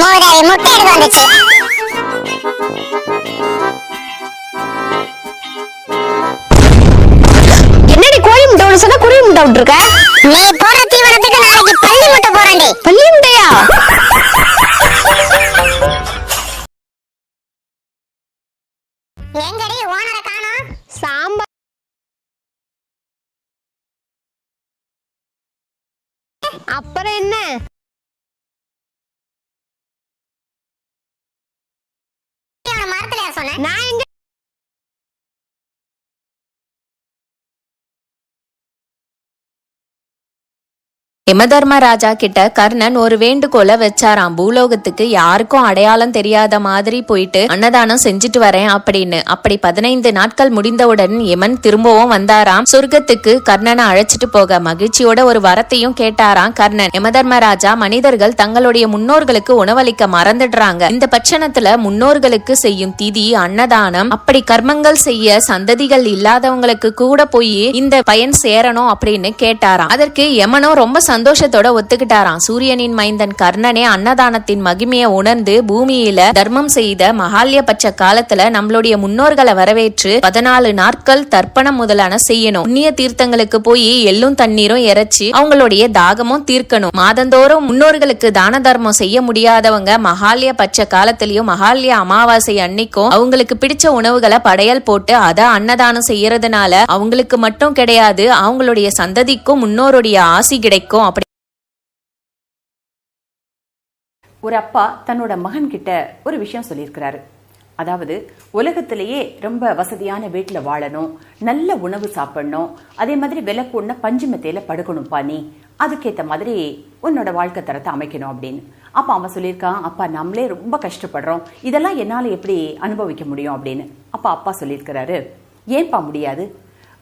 மூதாவி முட்டை எடுத்து வந்துச்சு. என்னடி கோழி முட்டை ஒன்று சொன்னா குருவி முட்டை விட்டுருக்க? நீ போற தீவனத்துக்கு நாளைக்கு பள்ளி முட்டை போறேன்டி. பள்ளி முட்டையா? எங்கடி ஓனரை காணோம்? சாம்பார். அப்புறம் என்ன? மரத்துல சொன்னேன் நான் எங்க யமதர்மராஜா கிட்ட கர்ணன் ஒரு வேண்டுகோளை வச்சாராம். பூலோகத்துக்கு யாருக்கும் அடையாளம் தெரியாத மாதிரி போயிட்டு அன்னதானம் செஞ்சுட்டு வரேன் அப்படின்னு. அப்படி பதினைந்து நாட்கள் முடிந்தவுடன் யமன் திரும்பவும் வந்தாராம். சொர்க்கத்துக்கு கர்ணனை அழைச்சிட்டு போக மகிழ்ச்சியோட ஒரு வரத்தையும் கேட்டாராம் கர்ணன். யமதர்மராஜா மனிதர்கள் தங்களுடைய முன்னோர்களுக்கு உணவளிக்க மறந்துடுறாங்க. இந்த பட்சணத்துல முன்னோர்களுக்கு செய்யும் திதி அன்னதானம் அப்படி கர்மங்கள் செய்ய சந்ததிகள் இல்லாதவங்களுக்கு கூட போய் இந்த பயன் சேரணும் அப்படின்னு கேட்டாராம். அதற்கு யமனும் ரொம்ப சந்தோஷத்தோட ஒத்துக்கிட்டாராம். சூரியனின் மைந்தன் கர்ணனே அன்னதானத்தின் மகிமையை உணர்ந்து பூமியில தர்மம் செய்த மகால்யபட்ச காலத்துல நம்மளுடைய முன்னோர்களை வரவேற்று பதினாலு நாட்கள் தர்ப்பணம் முதலான செய்யணும். புண்ணிய தீர்த்தங்களுக்கு போய் எள்ளும் தண்ணீரும் இறைச்சி அவங்களுடைய தாகமும் தீர்க்கணும். மாதந்தோறும் முன்னோர்களுக்கு தான தர்மம் செய்ய முடியாதவங்க மகாலய பட்ச காலத்திலயும் மகாலய அமாவாசை அன்னைக்கும் அவங்களுக்கு பிடிச்ச உணவுகளை படையல் போட்டு அதை அன்னதானம் செய்யறதுனால அவங்களுக்கு மட்டும் கிடையாது அவங்களுடைய சந்ததிக்கும் முன்னோருடைய ஆசி கிடைக்கும். ஒரு அப்பா தன்னோட மகன் கிட்ட ஒரு விஷயம் சொல்லியிருக்கிறாரு. அதாவது உலகத்திலேயே ரொம்ப வசதியான வீட்டில் வாழணும் நல்ல உணவு சாப்பிடணும் அதே மாதிரி விலை கூடன பஞ்சுமத்தையில படுக்கணும்ப்பா நீ அதுக்கேற்ற மாதிரி உன்னோட வாழ்க்கை தரத்தை அமைக்கணும் அப்படின்னு. அப்பா அவன் சொல்லியிருக்கான் அப்பா நம்மளே ரொம்ப கஷ்டப்படுறோம். இதெல்லாம் என்னால் எப்படி அனுபவிக்க முடியும்? அப்படின்னு. அப்பா அப்பா சொல்லியிருக்கிறாரு ஏன்பா முடியாது?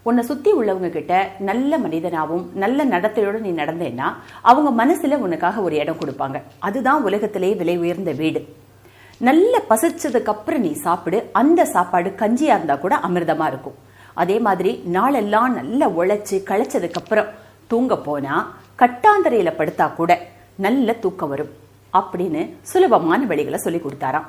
உன்னை சுத்தி உள்ளவங்க கிட்ட நல்ல மனிதனாவும் நல்ல நடத்தையோட நீ நடந்தேன்னா அவங்க மனசுல உனக்காக ஒரு இடம் கொடுப்பாங்க. அதுதான் உலகத்திலேயே விலை உயர்ந்த வீடு. நல்ல பசிச்சதுக்கு அப்புறம் நீ சாப்பிடு. அந்த சாப்பாடு கஞ்சியா இருந்தா கூட அமிர்தமா இருக்கும். அதே மாதிரி நாளெல்லாம் நல்லா உழைச்சு களைச்சதுக்கு அப்புறம் தூங்க போனா கட்டாந்தரையில படுத்தா கூட நல்ல தூக்கம் வரும். அப்படின்னு சுலபமான வழிகளை சொல்லி கொடுத்தாராம்.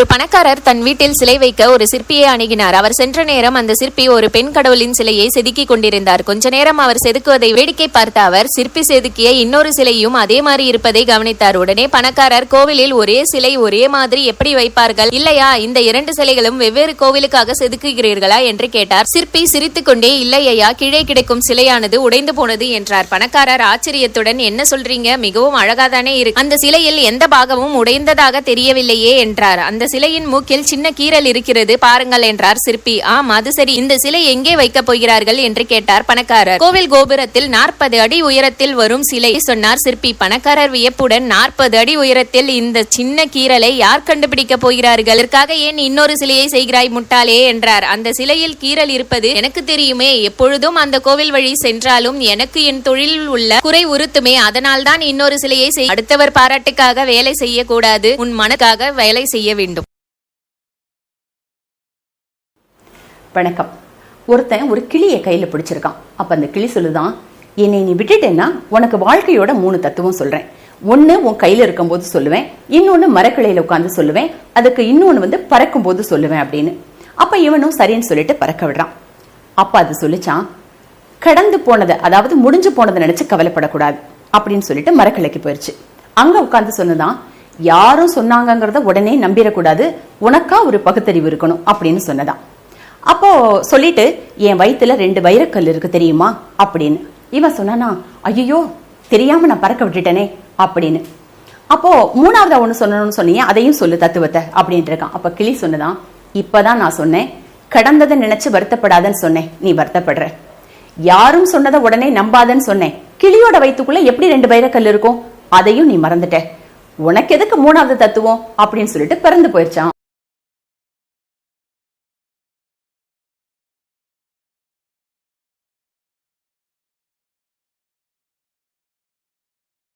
ஒரு பணக்காரர் தன் வீட்டில் சிலை வைக்க ஒரு சிற்பியை அணுகினார். அவர் சென்ற நேரம் அந்த சிற்பி ஒரு பெண் கடவுளின் சிலையை செதுக்கிக் கொண்டிருந்தார். கொஞ்ச நேரம் அவர் செதுக்குவதை வேடிக்கை பார்த்த அவர் சிற்பி செதுக்கிய இன்னொரு சிலையும் அதே மாதிரி இருப்பதை கவனித்தார். உடனே பணக்காரர் கோவிலில் ஒரே சிலை ஒரே மாதிரி எப்படி வைப்பார்கள்? இல்லையா? இந்த இரண்டு சிலைகளும் வெவ்வேறு கோவிலுக்காக செதுக்குகிறீர்களா? என்று கேட்டார். சிற்பி சிரித்துக் கொண்டே இல்லை ஐயா கீழே கிடைக்கும் சிலையானது உடைந்து போனது என்றார். பணக்காரர் ஆச்சரியத்துடன் என்ன சொல்றீங்க? மிகவும் அழகாதானே இருக்கு. அந்த சிலையில் எந்த பாகமும் உடைந்ததாக தெரியவில்லையே என்றார். அந்த சிலையின் மூக்கில் சின்ன கீறல் இருக்கிறது பாருங்கள் என்றார் சிற்பி. ஆம் அது சரி. இந்த சிலை எங்கே வைக்கப் போகிறார்கள் என்று கேட்டார் பணக்காரர். கோவில் கோபுரத்தில் நாற்பது அடி உயரத்தில் வரும் சிலை சொன்னார் சிற்பி. பணக்காரர் வியப்புடன் நாற்பது அடி உயரத்தில் இந்த சின்ன கீறலை யார் கண்டுபிடிக்க போகிறார்கள்? இதற்காக ஏன் இன்னொரு சிலையை செய்கிறாய் முட்டாளே என்றார். அந்த சிலையில் கீறல் இருப்பது எனக்கு தெரியுமே. எப்பொழுதும் அந்த கோவில் வழி சென்றாலும் எனக்கு என் தொழிலில் உள்ள குறை உறுத்துமே. அதனால்தான் இன்னொரு சிலையை செய் அடுத்தவர் பாராட்டுக்காக வேலை செய்யக்கூடாது. உன் மனக்காக வேலை செய்ய வேண்டும். வணக்கம். ஒருத்தன் ஒரு கிளியை கையில பிடிச்சிருக்கான். அப்ப அந்த கிளி சொல்லுதான் என்னை நீ விட்டுட்டேன்னா உனக்கு வாழ்க்கையோட மூணு தத்துவம் சொல்றேன். ஒன்று உன் கையில இருக்கும்போது சொல்லுவேன் இன்னொன்னு மரக்கிளையில உட்காந்து சொல்லுவேன் அதுக்கு இன்னொன்னு வந்து பறக்கும் போது சொல்லுவேன் அப்படின்னு. அப்போ இவனும் சரின்னு சொல்லிட்டு பறக்க விடுறான். அப்போ அது சொல்லிச்சான் கடந்து போனதை அதாவது முடிஞ்சு போனதை நினைச்சு கவலைப்படக்கூடாது அப்படின்னு சொல்லிட்டு மரக்கிளைக்கு போயிருச்சு. அங்க உட்கார்ந்து சொன்னதான் யாரும் சொன்னாங்கிறத உடனே நம்பிடக்கூடாது உனக்கா ஒரு பகுத்தறிவு இருக்கணும் அப்படின்னு சொன்னதான். அப்போ சொல்லிட்டு என் வயித்துல ரெண்டு வைரக்கல் இருக்கு தெரியுமா? அப்படின்னு. இவன் சொன்னானா ஐயோ தெரியாம நான் பறக்க விட்டுட்டேனே அப்படின்னு. அப்போ மூணாவது ஒண்ணு சொல்லணும்னு சொன்னீங்க அதையும் சொல்லு தத்துவத்தை அப்படின்ட்டு இருக்கான். அப்போ கிளி சொன்னதான் இப்பதான் நான் சொன்னேன். கடந்ததை நினைச்சு வருத்தப்படாதன்னு சொன்னேன். நீ வருத்தப்படுற. யாரும் சொன்னதை உடனே நம்பாதன்னு சொன்னேன். கிளியோட வயிற்றுக்குள்ள எப்படி ரெண்டு வைரக்கல் இருக்கும்? அதையும் நீ மறந்துட்ட. உனக்கு எதுக்கு மூணாவது தத்துவம்? அப்படின்னு சொல்லிட்டு பிறந்து போயிருச்சான்